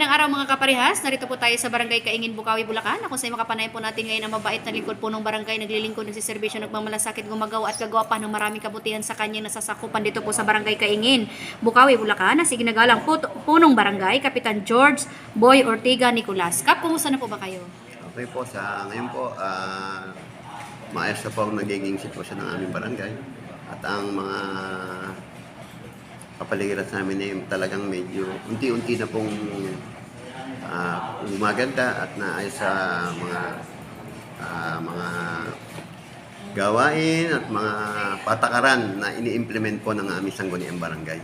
magandang araw mga kaparehas. Narito po tayo sa Barangay Kaingin, Bukawi, Bulacan. Ako sa makapanayan po natin ngayon ang mabait na lingkod po ng barangay. Naglilingkod, nagsiservisyo, nagmamalasakit, gumagawa at gagawa pa ng maraming kabutihan sa kanyang nasasakupan dito po sa Barangay Kaingin, Bukawi, Bulacan. Na signagalang po punong barangay, Kapitan George Boy Ortiga Nicolas. Kap, kumusta na po ba kayo? Okay po, sa ngayon po, ah maayos na po ang nagiging sitwasyon ng aming barangay. At ang mga kapaligiran sa amin ay talagang medyo unti-unti na pong ah, gumaganda at naayos sa mga ah, mga gawain at mga patakaran na ini-implement po ng aming sangguniang barangay.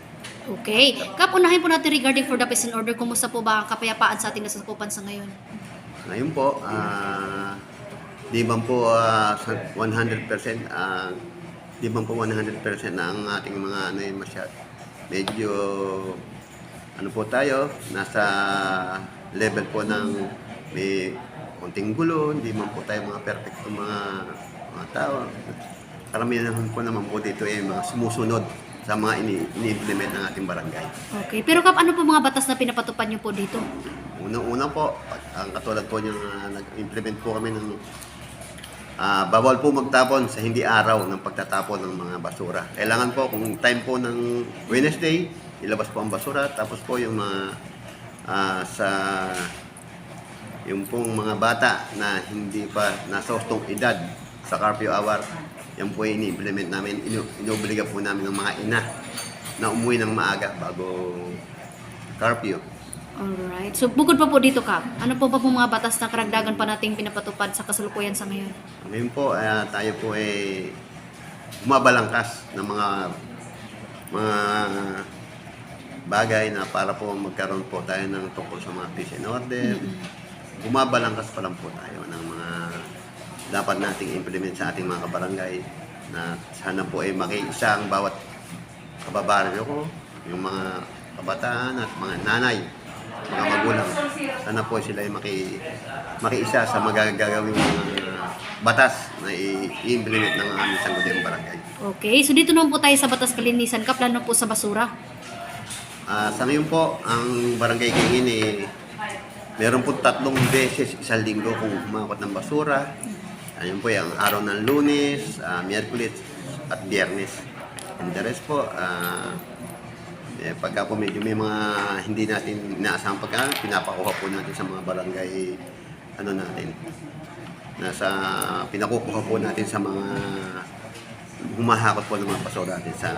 Okay. Kap, unahin po natin regarding for the peace and order. Kumusta po ba ang kapayapaan sa ating nasasakupan sa ngayon? Ngayon po, ah, di man po sa 100%, ah, di man po 100% na ang ating mga ano yun masyad. Medyo, ano po tayo, nasa level po ng may konting gulo, hindi man po tayo mga perfecto mga, mga tao. Karamihan po naman po dito ay mga sumusunod sa mga ini- ini-implement ng ating barangay. Okay. Pero Kap, ano po mga batas na pinapatupad niyo po dito? Unang-una po, ang katulad po yung ah, nag-implement po kami ng ah, bawal po magtapon sa hindi araw ng pagtatapon ng mga basura. Kailangan po kung time po ng Wednesday, ilabas po ang basura tapos po yung mga ah, sa yung pong mga bata na hindi pa nasa hustong edad sa curfew hour, yan po ini-implement namin, inuobliga po namin ng mga ina na umuwi ng maaga bago curfew. Alright. So, bukod pa po dito, Kap, ano po ba po mga batas na karagdagan pa nating pinapatupad sa kasalukuyan sa ngayon? Ngayon po, ah, tayo po ay bumabalangkas ng mga mga bagay na para po magkaroon po tayo ng tungkol sa mga peace and order. Bumabalangkas pa lang po tayo ng mga dapat nating implement sa ating mga kabarangay na sana po ay makiisa ang bawat kababaryo ko, yung mga kabataan at mga nanay, mga magulang. Sana po sila ay maki, makiisa sa magagawin mga batas na i-implement ng aming sangguniang barangay. Okay. So, dito naman po tayo sa batas kalinisan, Kap, lalo po sa basura. Ah, sa ngayon po, ang barangay Kingin eh, meron po tatlong beses isang linggo kung humakot ng basura. Ayun po yung araw ng lunes, ah, miyerkules at biyernes. And the rest po, ah, eh, pagka po medyo may mga hindi natin inaasahang pagka, pinapakuha po natin sa mga barangay ano natin. Nasa pinakukuha po natin sa mga humahakot po ng mga basura natin sa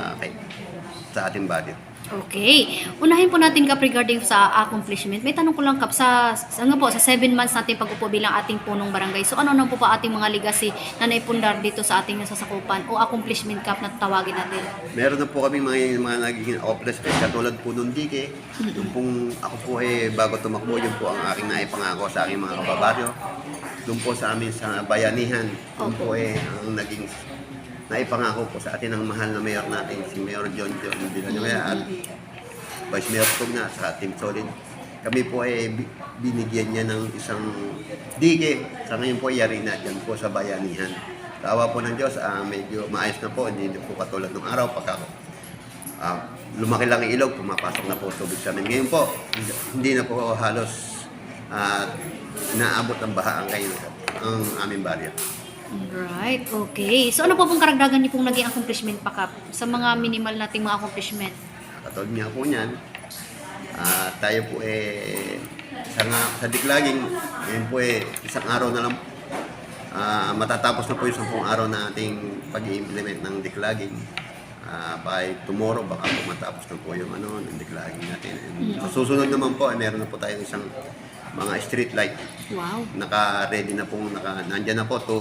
sa ating budget. Okay. Unahin po natin, Kap, regarding sa accomplishment. May tanong ko lang, Kap, sa, sa, nga po, sa 7 months natin pag-upo bilang ating punong barangay. So, ano na po pa ating mga legacy na naipundar dito sa ating nasasakupan o accomplishment, Kap, na tawagin natin? Meron na po kami mga, mga nagiging accomplishment katulad po nung dike. Yung pong ako po eh bago tumakbo, yun po ang aking naipangako sa aking mga kababaryo. Doon po sa amin sa bayanihan, yun po eh ang naging naipangako po sa atin ng mahal na mayor natin, si Mayor John John Villanueva at Vice Mayor Tugna sa Team Solid. Kami po ay bi- binigyan niya ng isang dige. Sa ngayon po, yari na dyan po sa bayanihan. Tawa po ng Diyos, ah, medyo maayos na po. Hindi po katulad ng araw pagka ah, lumaki lang ang ilog, pumapasok na po tubig sa amin. Ngayon po, hindi na po halos ah, naabot ng baha ang kayo ang aming baryo. Alright, okay. So, ano po pong karagdagan niyo pong naging accomplishment pa, Kap, sa mga minimal nating mga accomplishment? Katulad niya po niyan, ah, tayo po eh, sa, nga, sa diklaging, ngayon po eh, isang araw na lang, ah, matatapos na po yung sampung araw na ating pag-i-implement ng diklaging. Ah, by tomorrow, baka po matapos na po yung ano, ng diklaging natin. And sa susunod naman po, eh, meron na po tayong isang mga street light. Wow. Naka-ready na po, naka, nandyan na po to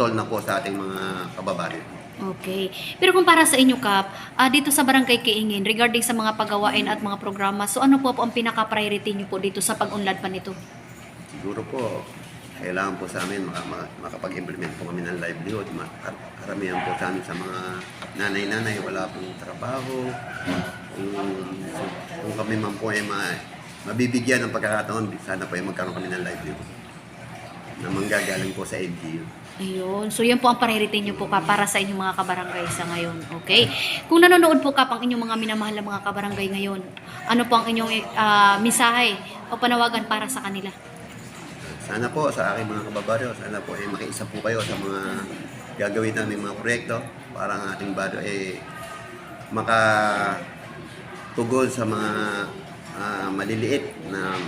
install na po sa ating mga kababaryo. Okay. Pero kung para sa inyo, Kap, ah, dito sa Barangay Kiingin, regarding sa mga pagawain at mga programa, so ano po po ang pinaka-priority niyo po dito sa pag-unlad pa nito? Siguro po, kailangan po sa amin maka, maka- makapag-implement po kami ng livelihood. Karamihan po sa amin sa mga nanay-nanay, wala pong trabaho. Kung, kung kami man po ay ma, mabibigyan ng pagkakataon, sana po ay magkaroon kami ng livelihood. Na manggagaling po sa LGU. Ayun. So, yan po ang priority nyo po ka para sa inyong mga kabarangay sa ngayon. Okay? Kung nanonood po ka pang inyong mga minamahal na mga kabarangay ngayon, ano po ang inyong ah, mensahe o panawagan para sa kanila? Sana po sa aking mga kababaryo, sana po ay makiisa po kayo sa mga gagawin namin mga proyekto para ang ating baryo ay makatugol sa mga ah, maliliit na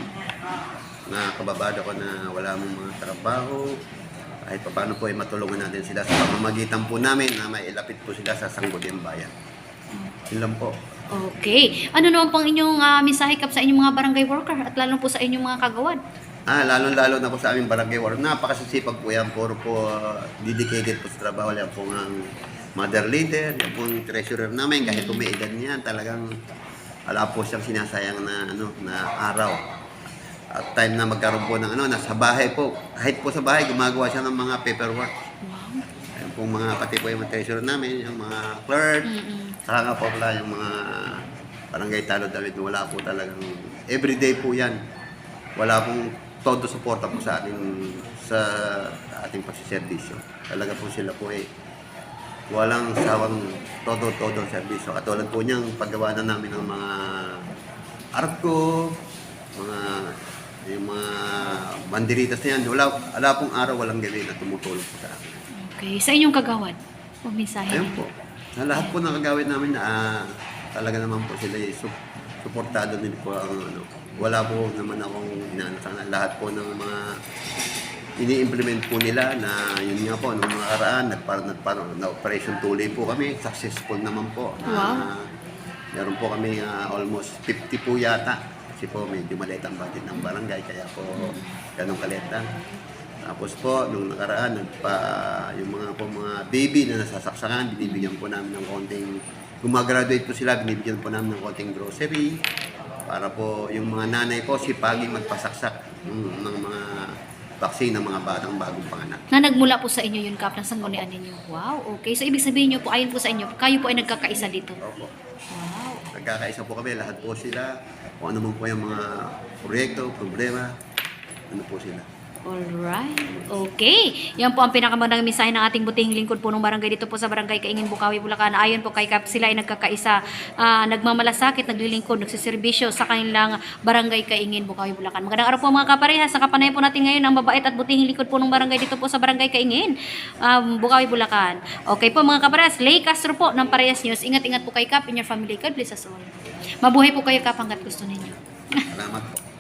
na kababaryo ko na wala mong mga trabaho kahit pa paano po ay matulungan natin sila sa pamamagitan po namin na mailapit po sila sa sangguniang bayan. Yun lang po. Okay. Ano naman pang inyong uh, mensahe kap sa inyong mga barangay worker at lalo po sa inyong mga kagawad? Ah, lalo-lalo na po sa aming barangay war. Napakasisipag po yan. Puro po uh, dedicated po sa trabaho. Yan po ang mother leader, yan po ang treasurer namin. Kahit po may edad niyan, talagang wala po siyang sinasayang na, ano, na araw. At time na magkaroon po ng ano, nasa bahay po. Kahit po sa bahay, gumagawa siya ng mga paperwork. Wow. Yan po mga pati po yung mga treasurer namin, yung mga clerk. Saka nga po pala yung mga barangay talo David, wala po talagang everyday po yan. Wala pong todo suporta po sa ating sa ating pagsiservisyo. Talaga po sila po eh walang sawang todo-todo serbisyo. Katulad po niyang paggawa na namin ng mga arko, mga yung mga banderitas na yan. Wala, wala pong araw, walang gabi na tumutulong po sa akin. Okay. Sa inyong kagawad, mensahe Ayun po. Na lahat po ng kagawin namin na ah, talaga naman po sila eh, sup- suportado din po ang ano. Wala po naman akong inaano sana. Lahat po ng mga ini-implement po nila na yun nga po, nung mga karaan, nagpar, nagpar, na operation tuloy po kami. Successful naman po. Na, Wow. Meron po kami ah, almost 50 po yata. Kasi po medyo maliit ang budget ng barangay. Kaya po ganun lang. Tapos po, nung nakaraan, nagpa, yung mga po mga baby na nasasaksakan, binibigyan po namin ng konting, gumagraduate po sila, binibigyan po namin ng konting grocery, para po yung mga nanay po, sipaging magpasaksak ng, ng mga vaccine ng mga batang bagong panganak. Na nagmula po sa inyo yun, Kap, ng sanggunian ninyo. Wow, okay. So, ibig sabihin nyo po, ayon po sa inyo, kayo po ay nagkakaisa dito. Opo. Wow. Nagkakaisa po kami, lahat po sila, kung ano man po yung mga proyekto, problema, ano po sila. Alright. Okay. Yan po ang pinakamagandang mensahe ng ating butihing lingkod po ng barangay dito po sa barangay Kaingin, Bukawi, Bulacan. Ayon po kay Kap, sila ay nagkakaisa, ah, nagmamalasakit, naglilingkod, nagsiservisyo sa kanilang barangay Kaingin, Bukawi, Bulacan. Magandang araw po mga kaparehas. Nakapanayan po natin ngayon ang mabait at butihing lingkod po ng barangay dito po sa barangay Kaingin, um, Bukawi, Bulacan. Okay po mga kaparehas, Lay Castro po ng Parehas News. Ingat-ingat po kay Kap in your family. God bless us all. Mabuhay po kayo Kap hanggat gusto ninyo. Salamat po.